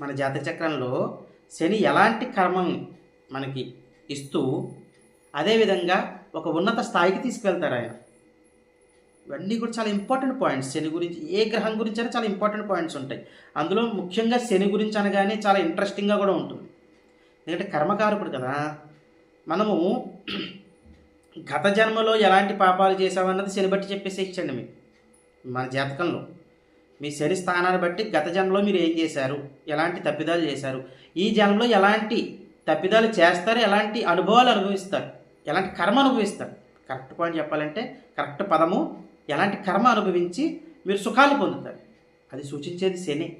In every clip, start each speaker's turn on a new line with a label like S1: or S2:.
S1: మన జాతక చక్రంలో శని ఎలాంటి కర్మం మనకి ఇస్తూ అదేవిధంగా ఒక ఉన్నత స్థాయికి తీసుకెళ్తారు ఆయన. ఇవన్నీ కూడా చాలా ఇంపార్టెంట్ పాయింట్స్ శని గురించి ఏ గ్రహం గురించి అయినా చాలా ఇంపార్టెంట్ పాయింట్స్ ఉంటాయి. అందులో ముఖ్యంగా శని గురించి అనగానే చాలా ఇంట్రెస్టింగ్గా కూడా ఉంటుంది. ఎందుకంటే కర్మకారకుడు కదా. మనము గత జన్మలో ఎలాంటి పాపాలు చేసామన్నది శని బట్టి చెప్పేసి ఇచ్చండి మీకు. మన జాతకంలో. మీ శని స్థానాన్ని బట్టి గత జన్మలో మీరు ఏం చేశారు? ఎలాంటి తప్పిదాలు చేశారు? ఈ జన్మలో ఎలాంటి తప్పిదాలు చేస్తారు? ఎలాంటి అనుభవాలు అనుభవిస్తారు? ఎలాంటి కర్మ అనుభవిస్తారు? కరెక్ట్ పాయింట్ చెప్పాలంటే కరెక్ట్ పదము. ఎలాంటి కర్మ అనుభవించి మీరు సుఖాలు పొందుతారు? అది సూచించేది శని.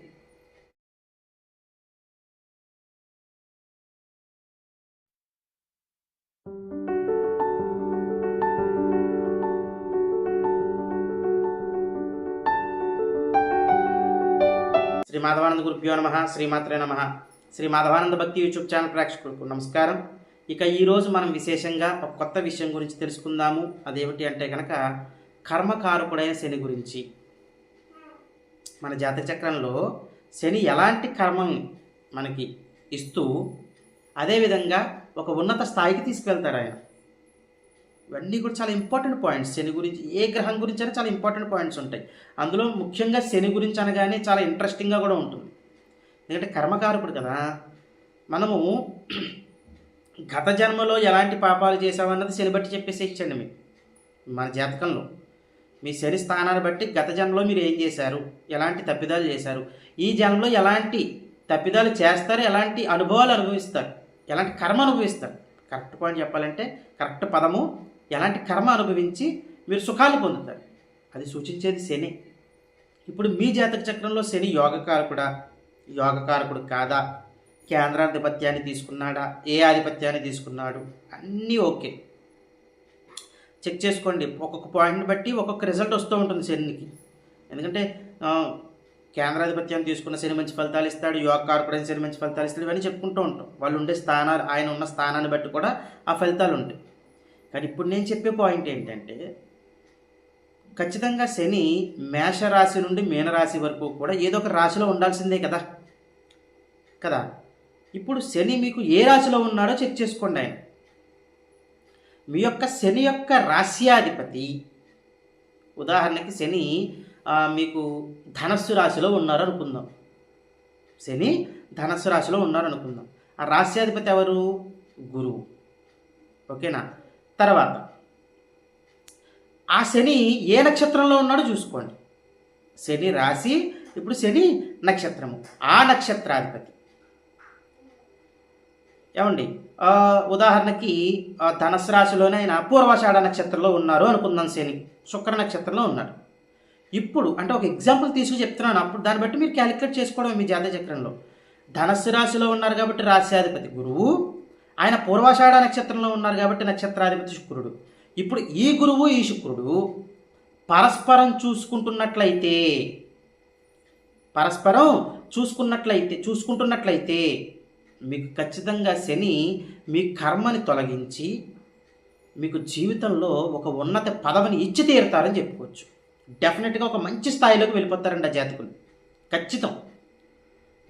S1: శ్రీ మాధవానంద గురుభ్యో నమ శ్రీమాత్రే నమ. శ్రీ మాధవానంద భక్తి యూట్యూబ్ ఛానల్ ప్రేక్షకులకు నమస్కారం. ఇక ఈరోజు మనం విశేషంగా ఒక కొత్త విషయం గురించి తెలుసుకుందాము. అదేమిటి అంటే కనుక కర్మకారకుడైన శని గురించి. మన జాతక చక్రంలో శని ఎలాంటి కర్మల్ని మనకి ఇస్తూ అదేవిధంగా ఒక ఉన్నత స్థాయికి తీసుకెళ్తాడు ఆయన ఇవన్నీ కూడా చాలా ఇంపార్టెంట్ పాయింట్స్ శని గురించి ఏ గ్రహం గురించి అయినా చాలా ఇంపార్టెంట్ పాయింట్స్ ఉంటాయి. అందులో ముఖ్యంగా శని గురించి అనగానే చాలా ఇంట్రెస్టింగ్గా కూడా ఉంటుంది. ఎందుకంటే కర్మకారకుడు కదా. మనము గత జన్మలో ఎలాంటి పాపాలు చేసామన్నది శని బట్టి చెప్పేసి ఇచ్చండి మీకు మన జాతకంలో. మీ శని స్థానాన్ని బట్టి గత జన్మలో మీరు ఏం చేశారు? ఎలాంటి తప్పిదాలు చేశారు? ఈ జన్మలో ఎలాంటి తప్పిదాలు చేస్తారు? ఎలాంటి అనుభవాలు అనుభవిస్తారు? ఎలాంటి కర్మ అనుభవిస్తారు? కరెక్ట్ పాయింట్ చెప్పాలంటే కరెక్ట్ పదము ఎలాంటి కర్మ అనుభవించి మీరు సుఖాలు పొందుతారు? అది సూచించేది శని. ఇప్పుడు మీ జాతక చక్రంలో శని యోగకారకుడా? యోగకారకుడు కాదా? కేంద్రాధిపత్యాన్ని తీసుకున్నాడా? ఏ ఆధిపత్యాన్ని తీసుకున్నాడు? అన్నీ ఓకే. చెక్ చేసుకోండి. ఒక్కొక్క పాయింట్ని బట్టి ఒక్కొక్క రిజల్ట్ వస్తూ ఉంటుంది శనికి. ఎందుకంటే కేంద్రాధిపత్యాన్ని తీసుకున్న శని మంచి ఫలితాలు ఇస్తాడు యోగ కార్పొరేషన్ శని మంచి ఫలితాలు ఇస్తాడు ఇవన్నీ చెప్పుకుంటూ ఉంటాం. వాళ్ళు ఉండే స్థానాలు ఆయన ఉన్న స్థానాన్ని బట్టి కూడా ఆ ఫలితాలు ఉంటాయి. కానీ ఇప్పుడు నేను చెప్పే పాయింట్ ఏంటంటే ఖచ్చితంగా శని మేషరాశి నుండి మీనరాశి వరకు కూడా ఏదో ఒక రాశిలో ఉండాల్సిందే కదా. కదా? ఇప్పుడు శని మీకు ఏ రాశిలో ఉన్నాడో చెక్ చేసుకోండి ఆయన. మీ యొక్క శని యొక్క రాశ్యాధిపతి ఉదాహరణకి శని మీకు ధనస్సు రాశిలో ఉన్నారు అనుకుందాం శని ధనస్సు రాశిలో ఉన్నారు అనుకుందాం ఆ రాశ్యాధిపతి ఎవరు? గురువు. ఓకేనా? తర్వాత ఆ శని ఏ నక్షత్రంలో ఉన్నాడో చూసుకోండి. శని రాశి ఇప్పుడు శని నక్షత్రము ఆ నక్షత్రాధిపతి. ఏమండి? ఉదాహరణకి ధనస్సు రాశిలోనే ఆయన పూర్వాషాఢ నక్షత్రంలో ఉన్నారు అనుకుందాం శని. శుక్ర నక్షత్రంలో ఉన్నాడు. ఇప్పుడు అంటే ఒక ఎగ్జాంపుల్ తీసుకు చెప్తున్నాను. అప్పుడు దాన్ని బట్టి మీరు క్యాలిక్యులేట్ చేసుకోవడం మీ జాతచక్రంలో. ధనస్సు రాశిలో ఉన్నారు కాబట్టి రాశ్యాధిపతి గురువు ఆయన పూర్వాషాఢ నక్షత్రంలో ఉన్నారు కాబట్టి నక్షత్రాధిపతి శుక్రుడు. ఇప్పుడు ఈ గురువు ఈ శుక్రుడు పరస్పరం చూసుకుంటున్నట్లయితే పరస్పరం చూసుకున్నట్లయితే చూసుకుంటున్నట్లయితే మీకు ఖచ్చితంగా శని మీ కర్మని తొలగించి మీకు జీవితంలో ఒక ఉన్నత పదవిని ఇచ్చి తీరుతారని చెప్పుకోవచ్చు. డెఫినెట్గా ఒక మంచి స్థాయిలోకి వెళ్ళిపోతారండి ఆ జాతకులు. ఖచ్చితం.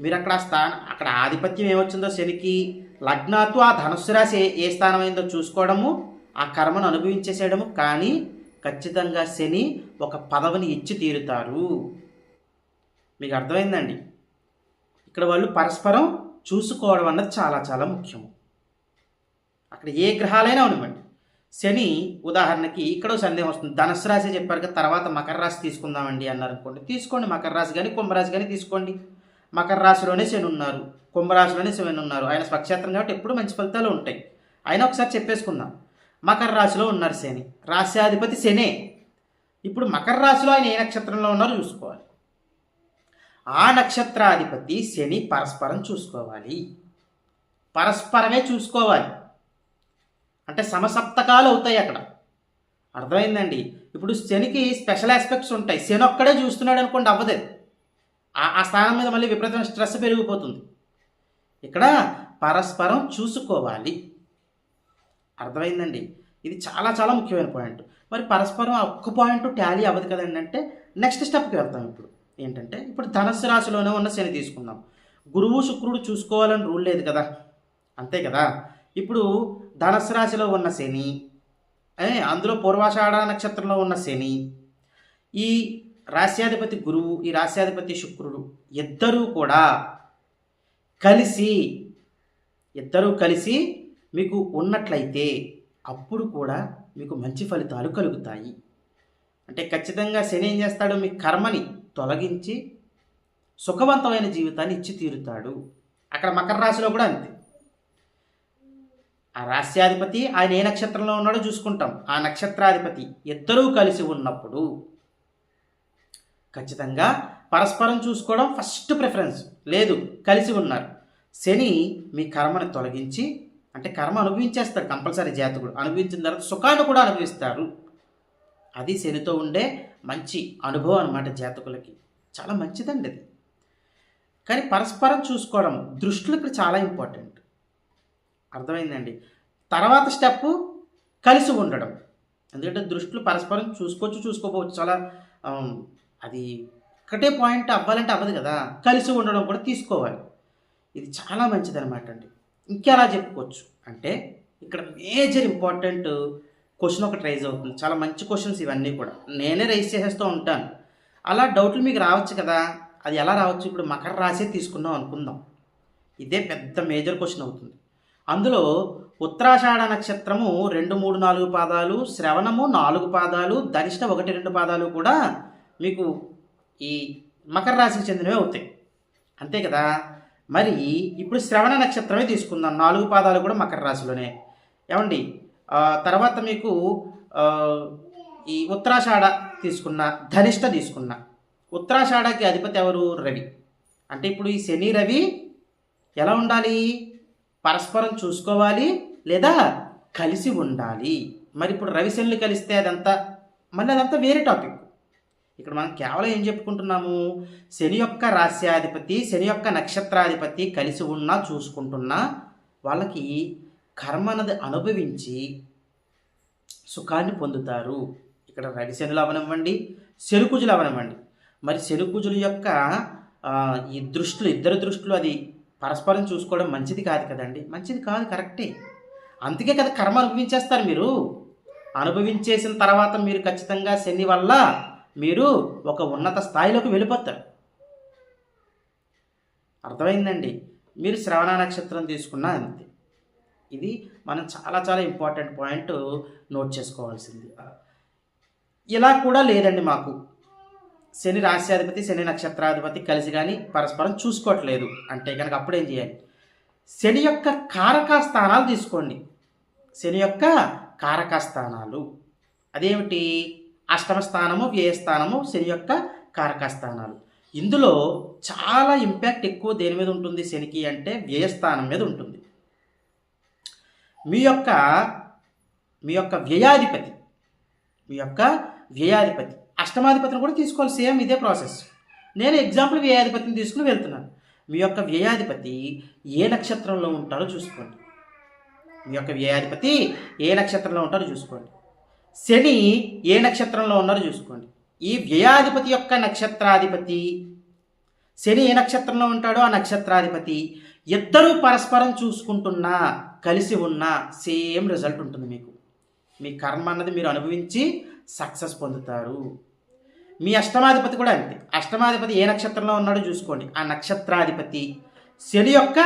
S1: మీరు అక్కడ స్థానం స్థాన అక్కడ ఆధిపత్యం ఏమొచ్చిందో శనికి లగ్నాతో ఆ ధనుసు రాశి ఏ- స్థానమైందో చూసుకోవడము ఆ కర్మను అనుభవించేసేయడము కానీ ఖచ్చితంగా శని ఒక పదవిని ఇచ్చి తీరుతారు. మీకు అర్థమైందండి? ఇక్కడ వాళ్ళు పరస్పరం చూసుకోవడం అన్నది చాలా చాలా ముఖ్యము. అక్కడ ఏ గ్రహాలైనా ఉండమండి. శని ఉదాహరణకి ఇక్కడ సందేహం వస్తుంది. ధనుసు రాశి చెప్పారు కదా తర్వాత మకర రాశి తీసుకుందామండి అన్నారు అనుకోండి. తీసుకోండి మకర రాశి కానీ కుంభరాశి కానీ తీసుకోండి. మకర రాశిలోనే శని ఉన్నారు. కుంభరాశిలోనే శని ఉన్నారు. ఆయన స్వక్షేత్రం కాబట్టి ఎప్పుడు మంచి ఫలితాలు ఉంటాయి. అయినా ఒకసారి చెప్పేసుకుందాం. మకర రాశిలో ఉన్నారు శని. రాశ్యాధిపతి శనే. ఇప్పుడు మకర రాశిలో ఆయన ఏ నక్షత్రంలో ఉన్నారో చూసుకోవాలి. ఆ నక్షత్రాధిపతి శని పరస్పరం చూసుకోవాలి. పరస్పరమే చూసుకోవాలి. అంటే సమసప్తకాలు అవుతాయి అక్కడ. అర్థమైందండి? ఇప్పుడు శనికి స్పెషల్ ఆస్పెక్ట్స్ ఉంటాయి. శని ఒక్కడే చూస్తున్నాడు అనుకోండి అవ్వదు ఆ స్థానం మీద మళ్ళీ విపరీతమైన స్ట్రెస్ పెరిగిపోతుంది. ఇక్కడ పరస్పరం చూసుకోవాలి. అర్థమైందండి? ఇది చాలా చాలా ముఖ్యమైన పాయింట్. మరి పరస్పరం ఒక్క పాయింట్ ట్యాలీ అవ్వదు కదండి అంటే నెక్స్ట్ స్టెప్కి వెళ్తాం ఇప్పుడు. ఏంటంటే ఇప్పుడు ధనస్సు రాశిలోనే ఉన్న శని తీసుకుందాం. గురువు శుక్రుడు చూసుకోవాలని రూల్ లేదు కదా? అంతే కదా? ఇప్పుడు ధనస్సు రాశిలో ఉన్న శని అందులో పూర్వాషాఢ నక్షత్రంలో ఉన్న శని ఈ రాశ్యాధిపతి గురువు ఈ రాశ్యాధిపతి శుక్రుడు ఇద్దరూ కూడా కలిసి ఇద్దరూ కలిసి మీకు ఉన్నట్లయితే అప్పుడు కూడా మీకు మంచి ఫలితాలు కలుగుతాయి. అంటే ఖచ్చితంగా శని ఏం చేస్తాడు? మీ కర్మని తొలగించి సుఖవంతమైన జీవితాన్ని ఇచ్చి తీరుతాడు. అక్కడ మకర రాశిలో కూడా అంతే. ఆ రాశ్యాధిపతి ఆయన ఏ నక్షత్రంలో ఉన్నాడో చూసుకుంటాం. ఆ నక్షత్రాధిపతి ఇద్దరూ కలిసి ఉన్నప్పుడు ఖచ్చితంగా పరస్పరం చూసుకోవడం ఫస్ట్ ప్రిఫరెన్స్. లేదు కలిసి ఉన్నారు. శని మీ కర్మను తొలగించి అంటే కర్మ అనుభవించేస్తారు కంపల్సరీ జాతకుడు. అనుభవించిన తర్వాత సుఖాన్ని కూడా అనుభవిస్తారు. అది శనితో ఉండే మంచి అనుభవం అనమాట జాతకులకి. చాలా మంచిదండి అది. కానీ పరస్పరం చూసుకోవడం దృష్టిలో ఇక్కడ చాలా ఇంపార్టెంట్. అర్థమైందండి? తర్వాత స్టెప్ కలిసి ఉండడం. ఎందుకంటే దృష్టిలో పరస్పరం చూసుకోవచ్చు చూసుకోపోవచ్చు చాలా అది ఒకటే పాయింట్ అవ్వాలంటే అవ్వదు కదా. కలిసి ఉండడం కూడా తీసుకోవాలి. ఇది చాలా మంచిది అనమాట అండి. ఇంకెలా చెప్పుకోవచ్చు? అంటే ఇక్కడ మేజర్ ఇంపార్టెంట్ క్వశ్చన్ ఒకటి రైజ్ అవుతుంది. చాలా మంచి క్వశ్చన్స్ ఇవన్నీ కూడా. నేనే రైజ్ చేసేస్తూ ఉంటాను. అలా డౌట్లు మీకు రావచ్చు కదా. అది ఎలా రావచ్చు? ఇప్పుడు మకర రాశి తీసుకుందాం అనుకుందాం. ఇదే పెద్ద మేజర్ క్వశ్చన్ అవుతుంది. అందులో ఉత్తరాషాఢ నక్షత్రము రెండు మూడు నాలుగు పాదాలు శ్రవణము నాలుగు పాదాలు దరిష్ట ఒకటి రెండు పాదాలు కూడా మీకు ఈ మకర రాశికి చెందినవే అవుతాయి. అంతే కదా? మరి ఇప్పుడు శ్రవణ నక్షత్రమే తీసుకుందాం. నాలుగు పాదాలు కూడా మకర రాశిలోనే. ఏమండి? తర్వాత మీకు ఈ ఉత్తరాషాఢ తీసుకున్న ధనిష్ట తీసుకున్న. ఉత్తరాషాఢకి అధిపతి ఎవరు? రవి. అంటే ఇప్పుడు ఈ శని రవి ఎలా ఉండాలి? పరస్పరం చూసుకోవాలి లేదా కలిసి ఉండాలి? మరి ఇప్పుడు రవి శనులు కలిస్తే అదంతా మళ్ళీ అదంతా వేరే టాపిక్. ఇక్కడ మనం కేవలం ఏం చెప్పుకుంటున్నాము? శని యొక్క రాశ్యాధిపతి శని యొక్క నక్షత్రాధిపతి కలిసి ఉన్నా చూసుకుంటున్నా వాళ్ళకి కర్మ అన్నది అనుభవించి సుఖాన్ని పొందుతారు. ఇక్కడ రవి శనులు అవనివ్వండి శనుకుజులు అవనివ్వండి. మరి శనుకుజుల యొక్క ఈ దృష్టిలు ఇద్దరు దృష్టిలు అది పరస్పరం చూసుకోవడం మంచిది కాదు కదండి. మంచిది కాదు కరెక్టే. అందుకే కదా కర్మ అనుభవించేస్తారు మీరు. అనుభవించేసిన తర్వాత మీరు ఖచ్చితంగా శని వల్ల మీరు ఒక ఉన్నత స్థాయిలోకి వెళ్ళిపోతారు. అర్థమైందండి? మీరు శ్రవణ నక్షత్రం తీసుకున్నా అంతే. ఇది మనం చాలా చాలా ఇంపార్టెంట్ పాయింట్ నోట్ చేసుకోవాల్సింది. ఇలా కూడా లేదండి మాకు. శని రాశ్యాధిపతి శని నక్షత్రాధిపతి కలిసి కానీ పరస్పరం చూసుకోవట్లేదు. అంటే కనుక అప్పుడేం చేయాలి? శని యొక్క కారక స్థానాలు తీసుకోండి. శని యొక్క కారక స్థానాలు. అదేమిటి? అష్టమ స్థానము వ్యయస్థానము శని యొక్క కారకస్థానాలు ఇందులో చాలా ఇంపాక్ట్ ఎక్కువ దేని మీద ఉంటుంది శనికి అంటే వ్యయస్థానం మీద ఉంటుంది. మీ యొక్క మీ యొక్క వ్యయాధిపతి మీ యొక్క వ్యయాధిపతి అష్టమాధిపతిని కూడా తీసుకోవాలి సేమ్ ఇదే ప్రాసెస్ నేను ఎగ్జాంపుల్ వ్యయాధిపతిని తీసుకుని వెళ్తున్నాను. మీ యొక్క వ్యయాధిపతి ఏ నక్షత్రంలో ఉంటారో చూసుకోండి. మీ యొక్క వ్యయాధిపతి ఏ నక్షత్రంలో ఉంటారో చూసుకోండి. శని ఏ నక్షత్రంలో ఉన్నారో చూసుకోండి. ఈ వ్యయాధిపతి యొక్క నక్షత్రాధిపతి శని ఏ నక్షత్రంలో ఉంటాడో ఆ నక్షత్రాధిపతి ఇద్దరూ పరస్పరం చూసుకుంటున్నా కలిసి ఉన్నా సేమ్ రిజల్ట్ ఉంటుంది మీకు. మీ కర్మ అన్నది మీరు అనుభవించి సక్సెస్ పొందుతారు. మీ అష్టమాధిపతి కూడా అంతే. అష్టమాధిపతి ఏ నక్షత్రంలో ఉన్నాడో చూసుకోండి. ఆ నక్షత్రాధిపతి శని యొక్క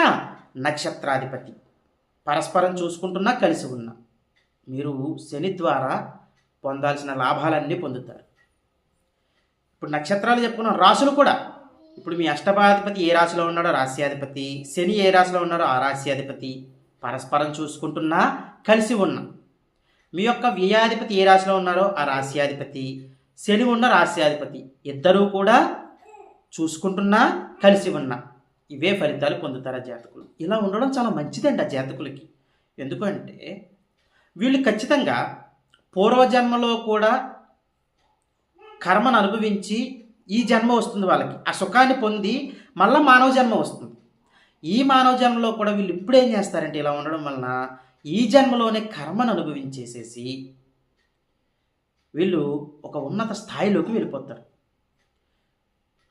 S1: నక్షత్రాధిపతి. పరస్పరం చూసుకుంటున్నా కలిసి ఉన్నా. మీరు శని ద్వారా పొందాల్సిన లాభాలన్నీ పొందుతారు. ఇప్పుడు నక్షత్రాలు చెప్పుకున్నాం రాసులు కూడా. ఇప్పుడు మీ అష్టపాధిపతి ఏ రాశిలో ఉన్నాడో రాశ్యాధిపతి శని ఏ రాశిలో ఉన్నాడో ఆ రాశ్యాధిపతి. పరస్పరం చూసుకుంటున్నా కలిసి ఉన్నా. మీ యొక్క వ్యయాధిపతి ఏ రాశిలో ఉన్నారో ఆ రాశ్యాధిపతి. శని ఉన్న రాశ్యాధిపతి. ఇద్దరూ కూడా చూసుకుంటున్నా కలిసి ఉన్నా. ఇవే ఫలితాలు పొందుతారు ఆ జాతకులు. ఇలా ఉండడం చాలా మంచిదండి ఆ జాతకులకి. ఎందుకంటే వీళ్ళు ఖచ్చితంగా పూర్వజన్మలో కూడా కర్మను అనుభవించి ఈ జన్మ వస్తుంది వాళ్ళకి. ఆ సుఖాన్ని పొంది మళ్ళీ మానవ జన్మ వస్తుంది. ఈ మానవ జన్మలో కూడా వీళ్ళు ఇప్పుడు ఏం చేస్తారంటే ఇలా ఉండడం వలన ఈ జన్మలోనే కర్మను అనుభవించేసేసి వీళ్ళు ఒక ఉన్నత స్థాయిలోకి వెళ్ళిపోతారు.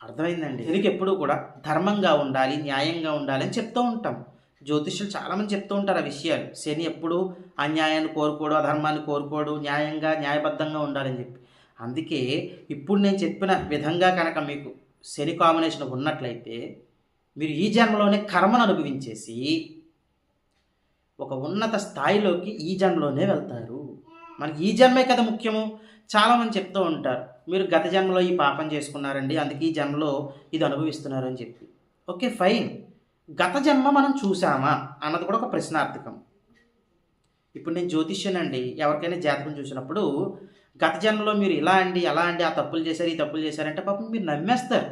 S1: అర్థమైందండి? దీనికి ఎప్పుడూ కూడా ధర్మంగా ఉండాలి న్యాయంగా ఉండాలి అని చెప్తూ ఉంటాం. జ్యోతిష్యులు చాలామంది చెప్తూ ఉంటారు ఆ విషయాలు. శని ఎప్పుడు అన్యాయాన్ని కోరుకోడు అధర్మాన్ని కోరుకోడు న్యాయంగా న్యాయబద్ధంగా ఉండాలని చెప్పి. అందుకే ఇప్పుడు నేను చెప్పిన విధంగా కనుక మీకు శని కాంబినేషన్ ఉన్నట్లయితే మీరు ఈ జన్మలోనే కర్మను అనుభవించేసి ఒక ఉన్నత స్థాయిలోకి ఈ జన్మలోనే వెళ్తారు. మనకి ఈ జన్మే కదా ముఖ్యము. చాలామంది చెప్తూ ఉంటారు మీరు గత జన్మలో ఈ పాపం చేసుకున్నారండి అందుకే ఈ జన్మలో ఇది అనుభవిస్తున్నారు అని చెప్పి. Okay fine. గత జన్మ మనం చూసామా అన్నది కూడా ఒక ప్రశ్నార్థకం. ఇప్పుడు నేను జ్యోతిష్యునండి ఎవరికైనా జాతకం చూసినప్పుడు గత జన్మలో మీరు ఇలా అండి అలా అండి ఆ తప్పులు చేశారు ఈ తప్పులు చేశారంటే పాపం మీరు నమ్మేస్తారు.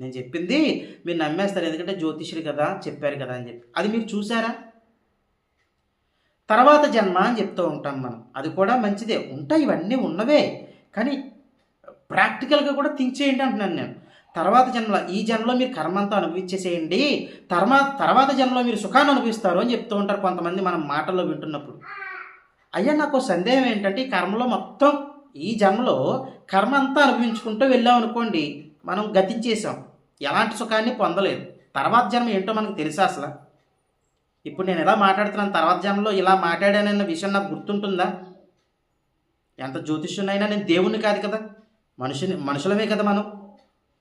S1: నేను చెప్పింది మీరు నమ్మేస్తారు ఎందుకంటే జ్యోతిష్యుడు కదా చెప్పారు కదా అని చెప్పి. అది మీరు చూసారా తర్వాత జన్మ అని చెప్తూ ఉంటాం మనం. అది కూడా మంచిదే. ఉంటాయి ఇవన్నీ ఉన్నవే. కానీ ప్రాక్టికల్గా కూడా థింక్ చేయండి అంటున్నాను నేను. తర్వాత జన్మలో ఈ జన్మలో మీరు కర్మంతా అనుభవించేసేయండి. తర్వాత తర్వాత జన్మలో మీరు సుఖాన్ని అనుభవిస్తారు అని చెప్తూ ఉంటారు కొంతమంది మనం మాటల్లో వింటున్నప్పుడు. అయ్యా నాకు సందేహం ఏంటంటే ఈ కర్మలో మొత్తం ఈ జన్మలో కర్మ అంతా అనుభవించుకుంటూ వెళ్ళాం అనుకోండి మనం గతించేసాం ఎలాంటి సుఖాన్ని పొందలేదు. తర్వాత జన్మ ఏంటో మనకు తెలుసా అసలు? ఇప్పుడు నేను ఎలా మాట్లాడుతున్నాను? తర్వాత జన్మలో ఇలా మాట్లాడానన్న విషయం నాకు గుర్తుంటుందా? ఎంత జ్యోతిష్యునైనా నేను దేవుణ్ణి కాదు కదా. మనుషుని మనుషులమే కదా మనం.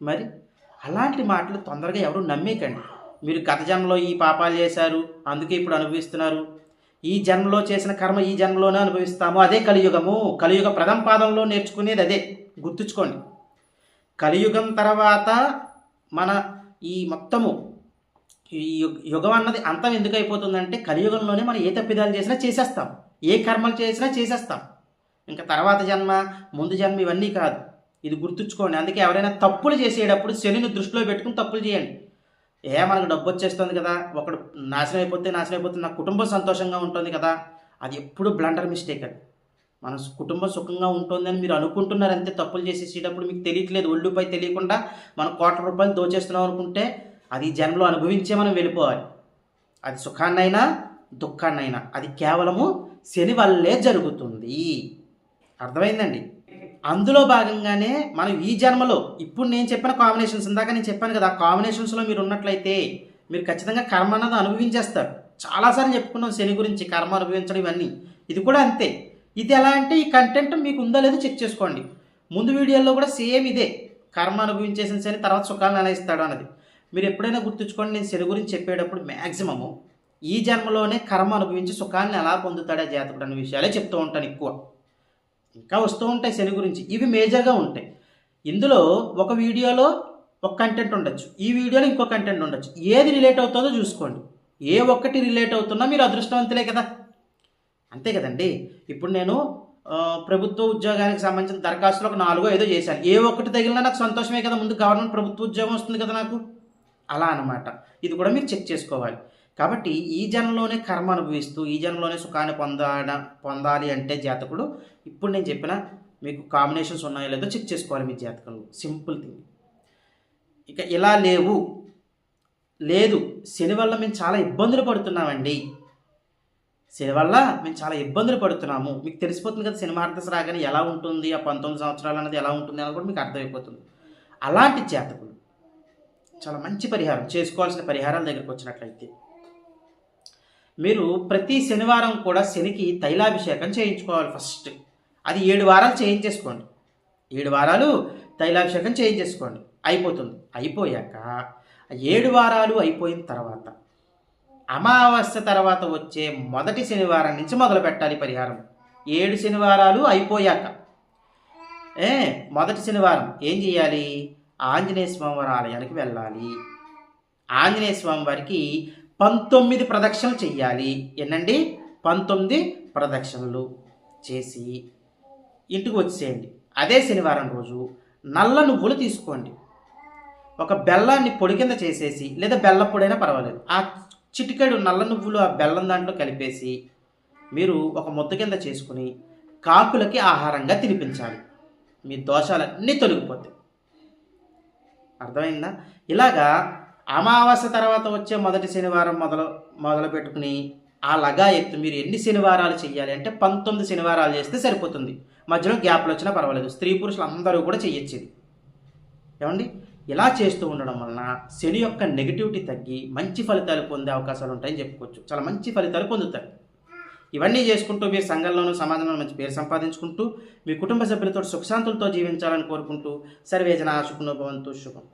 S1: మరి అలాంటి మాటలు తొందరగా ఎవరు నమ్మేకండి. మీరు గత జన్మలో ఈ పాపాలు చేశారు అందుకే ఇప్పుడు అనుభవిస్తున్నారు. ఈ జన్మలో చేసిన కర్మ ఈ జన్మలోనే అనుభవిస్తాము. అదే కలియుగము. కలియుగ ప్రథమ పాదంలో నేర్చుకునేది అదే. గుర్తుంచుకోండి. కలియుగం తర్వాత మన ఈ మొత్తము ఈ యుగం అన్నది అంతం ఎందుకు అయిపోతుందంటే కలియుగంలోనే మనం ఏ తప్పిదాలు చేసినా చేసేస్తాం. ఏ కర్మలు చేసినా చేసేస్తాం. ఇంకా తర్వాత జన్మ ముందు జన్మ ఇవన్నీ కాదు. ఇది గుర్తుంచుకోండి. అందుకే ఎవరైనా తప్పులు చేసేటప్పుడు శనిని దృష్టిలో పెట్టుకుని తప్పులు చేయండి. ఏ మనకు డబ్బు వచ్చేస్తుంది కదా ఒకడు నాశనం అయిపోతే నాశనం అయిపోతే నా కుటుంబం సంతోషంగా ఉంటుంది కదా అది ఎప్పుడు బ్లండర్ మిస్టేక్ అది. మన కుటుంబం సుఖంగా ఉంటుందని మీరు అనుకుంటున్నారు అంతే తప్పులు చేసేసేటప్పుడు మీకు తెలియట్లేదు ఒళ్ళుపై తెలియకుండా మనం కోట్ల రూపాయలు దోచేస్తున్నాం అనుకుంటే అది జన్మలో అనుభవించే మనం వెళ్ళిపోవాలి. అది సుఖాన్నైనా దుఃఖాన్నైనా అది కేవలము శని వల్లే జరుగుతుంది. అర్థమైందండి? అందులో భాగంగానే మనం ఈ జన్మలో ఇప్పుడు నేను చెప్పిన కాంబినేషన్స్ ఇందాక నేను చెప్పాను కదా ఆ కాంబినేషన్స్లో మీరు ఉన్నట్లయితే మీరు ఖచ్చితంగా కర్మ అన్నది అనుభవించేస్తారు. చాలాసార్లు చెప్పుకున్నాం శని గురించి కర్మ అనుభవించడం ఇవన్నీ. ఇది కూడా అంతే. ఇది ఎలా అంటే ఈ కంటెంట్ మీకు ఉందో లేదో చెక్ చేసుకోండి. ముందు వీడియోలో కూడా సేమ్ ఇదే. కర్మ అనుభవించేసిన శని తర్వాత సుఖాలను ఎలా ఇస్తాడు అన్నది. మీరు ఎప్పుడైనా గుర్తుంచుకోండి నేను శని గురించి చెప్పేటప్పుడు మ్యాక్సిమము ఈ జన్మలోనే కర్మ అనుభవించి సుఖాన్ని ఎలా పొందుతాడా జాతకుడు అనే విషయాలే చెప్తూ ఉంటాను ఎక్కువ. ఇంకా వస్తూ ఉంటాయి శని గురించి. ఇవి మేజర్గా ఉంటాయి. ఇందులో ఒక వీడియోలో ఒక కంటెంట్ ఉండొచ్చు. ఈ వీడియోలో ఇంకో కంటెంట్ ఉండొచ్చు. ఏది రిలేట్ అవుతుందో చూసుకోండి. ఏ ఒక్కటి రిలేట్ అవుతున్నా మీరు అదృష్టవంతులే కదా. అంతే కదండి. ఇప్పుడు నేను ప్రభుత్వ ఉద్యోగానికి సంబంధించిన దరఖాస్తులు ఒక నాలుగో ఐదో చేశాను. ఏ ఒక్కటి తగిలినా నాకు సంతోషమే కదా. ముందు గవర్నమెంట్ ప్రభుత్వ ఉద్యోగం వస్తుంది కదా నాకు. అలా అన్నమాట. ఇది కూడా మీరు చెక్ చేసుకోవాలి. కాబట్టి ఈ జన్మలోనే కర్మ అనుభవిస్తూ ఈ జన్మలోనే సుఖాన్ని పొందాడ పొందాలి అంటే జాతకుడు ఇప్పుడు నేను చెప్పిన మీకు కాంబినేషన్స్ ఉన్నాయో లేదో చెక్ చేసుకోవాలి మీ జాతకంలో. సింపుల్ థింగ్ ఇక ఇలా లేవు. లేదు శని వల్ల మేము చాలా ఇబ్బందులు పడుతున్నామండి. శని వల్ల మేము చాలా ఇబ్బందులు పడుతున్నాము. మీకు తెలిసిపోతుంది కదా సినిమా అర్థస్ రాగానే ఎలా ఉంటుంది ఆ పంతొమ్మిది సంవత్సరాలు అనేది ఎలా ఉంటుంది అని కూడా మీకు అర్థమైపోతుంది. అలాంటి జాతకులు చాలా మంచి పరిహారం చేసుకోవాల్సిన పరిహారాల దగ్గరికి వచ్చినట్లయితే మీరు ప్రతి శనివారం కూడా శనికి తైలాభిషేకం చేయించుకోవాలి ఫస్ట్. అది ఏడు వారాలు చేయించేసుకోండి. ఏడు వారాలు తైలాభిషేకం చేయించేసుకోండి. అయిపోతుంది. అయిపోయాక ఏడు వారాలు అయిపోయిన తర్వాత అమావాస్య తర్వాత వచ్చే మొదటి శనివారం నుంచి మొదలు పెట్టాలి పరిహారం. ఏడు శనివారాలు అయిపోయాక. ఏ మొదటి శనివారం ఏం చేయాలి? ఆంజనేయ స్వామి వారి ఆలయానికి వెళ్ళాలి. ఆంజనేయ స్వామి వారికి పంతొమ్మిది ప్రదక్షిణలు చెయ్యాలి. ఎన్నండి? పంతొమ్మిది ప్రదక్షిణలు చేసి ఇంటికి వచ్చేయండి. అదే శనివారం రోజు నల్ల నువ్వులు తీసుకోండి. ఒక బెల్లాన్ని పొడి కింద చేసేసి లేదా బెల్ల పొడైనా పర్వాలేదు ఆ చిటికెడు నల్ల నువ్వులు ఆ బెల్లం దాంట్లో కలిపేసి మీరు ఒక ముద్ద కింద చేసుకుని కాకులకి ఆహారంగా తినిపించాలి. మీ దోషాలన్నీ తొలగిపోతాయి. అర్థమైందా? ఇలాగా అమావాస్య తర్వాత వచ్చే మొదటి శనివారం మొదలు మొదలు పెట్టుకుని ఆ లగా ఎత్తు మీరు ఎన్ని శనివారాలు చేయాలి అంటే పంతొమ్మిది శనివారాలు చేస్తే సరిపోతుంది. మధ్యలో గ్యాప్లు వచ్చినా పర్వాలేదు. స్త్రీ పురుషులు అందరూ కూడా చెయ్యొచ్చు ఇది ఏమండి? ఇలా చేస్తూ ఉండడం వలన శని యొక్క నెగిటివిటీ తగ్గి మంచి ఫలితాలు పొందే అవకాశాలు ఉంటాయని చెప్పుకోవచ్చు. చాలా మంచి ఫలితాలు పొందుతారు. ఇవన్నీ చేసుకుంటూ మీరు సంఘంలోనూ సమాజంలో మంచి పేరు సంపాదించుకుంటూ మీ కుటుంబ సభ్యులతో సుఖశాంతులతో జీవించాలని కోరుకుంటూ సర్వేజన శుభ్నోభవంతు శుభం.